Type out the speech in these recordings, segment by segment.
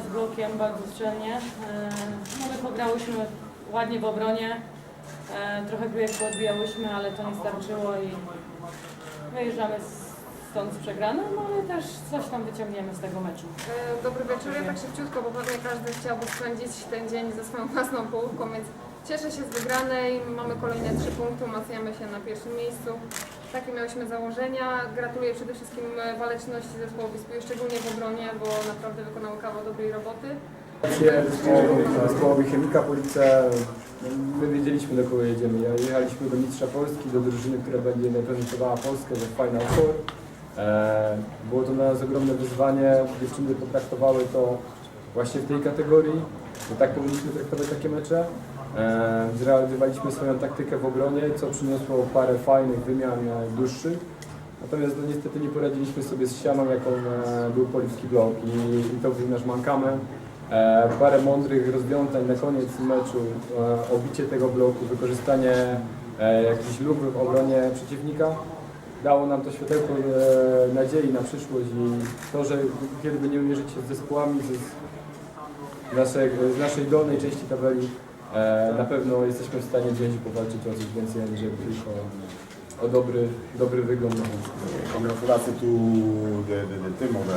z blokiem bardzo strzelnie. E, No my pograłyśmy ładnie w obronie. E, Trochę projektu odbijałyśmy, ale to nie starczyło i wyjeżdżamy stąd z przegraną, no ale też coś tam wyciągniemy z tego meczu. E, Dobry wieczór, ja tak szybciutko, bo pewnie każdy chciałby spędzić ten dzień ze swoją własną połówką, więc cieszę się z wygranej, mamy kolejne trzy punkty, umacniamy się na pierwszym miejscu. Takie miałyśmy założenia. Gratuluję przede wszystkim e, waleczności zespołowi Spiły, szczególnie w obronie, bo naprawdę wykonały kawał dobrej roboty. zespołowi, Chemika Police. My wiedzieliśmy do kogo jedziemy. Jechaliśmy do mistrza Polski, do drużyny, która będzie reprezentowała Polskę we Final Four. E, Było to dla nas ogromne wyzwanie. Dziewczyny potraktowały to właśnie w tej kategorii. Bo tak powinniśmy traktować takie mecze. E, Zrealizowaliśmy swoją taktykę w obronie, co przyniosło parę fajnych wymian e, dłuższych. Natomiast no, niestety nie poradziliśmy sobie z ścianą, jaką e, był Polski Blok i, i to był nasz mankament. Parę mądrych rozwiązań na koniec meczu, obicie tego bloku, wykorzystanie jakichś luk w obronie przeciwnika dało nam to światełko nadziei na przyszłość i to, że kiedy będziemy mierzyć się z zespołami z, naszej, z naszej dolnej części tabeli, na pewno jesteśmy w stanie i powalczyć o coś więcej, aniżeli tylko o dobry, dobry wygląd na boisku. Congratulations to the, the, the team of uh,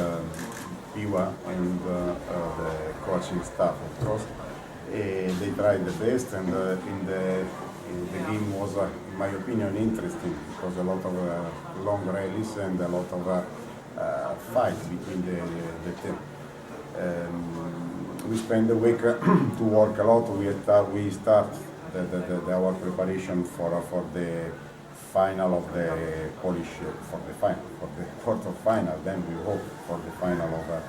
Piła and the coaching staff, of course. They tried the best, and uh, in the the game was, uh, in my opinion, interesting because a lot of uh, long rallies and a lot of uh, uh, fight between the, the team. Um, we spent the week uh, to work a lot. We start, we start the, the, the, our preparation for for the final of the Polish uh, for the final for the quarter final. Then we hope for the final of the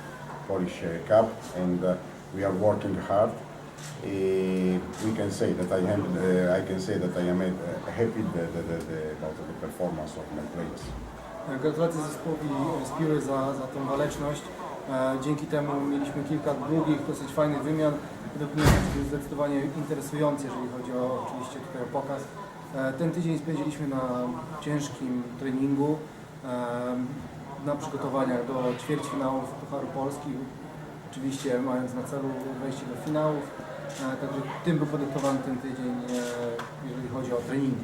Polish uh, Cup, and uh, we are working hard. Uh, we can say that I am uh, I can say that I am uh, happy about the performance of my players. Gratulacje zespołowi z Piły za, za tą waleczność. E, Dzięki temu mieliśmy kilka długich, dosyć fajnych wymian. Według mnie to jest zdecydowanie interesujące, jeżeli chodzi o oczywiście tutaj o pokaz. E, Ten tydzień spędziliśmy na ciężkim treningu, e, na przygotowaniach do ćwierćfinałów Pucharu Polski, oczywiście mając na celu wejście do finałów. Także tym był podyktowany ten tydzień, jeżeli chodzi o treningi.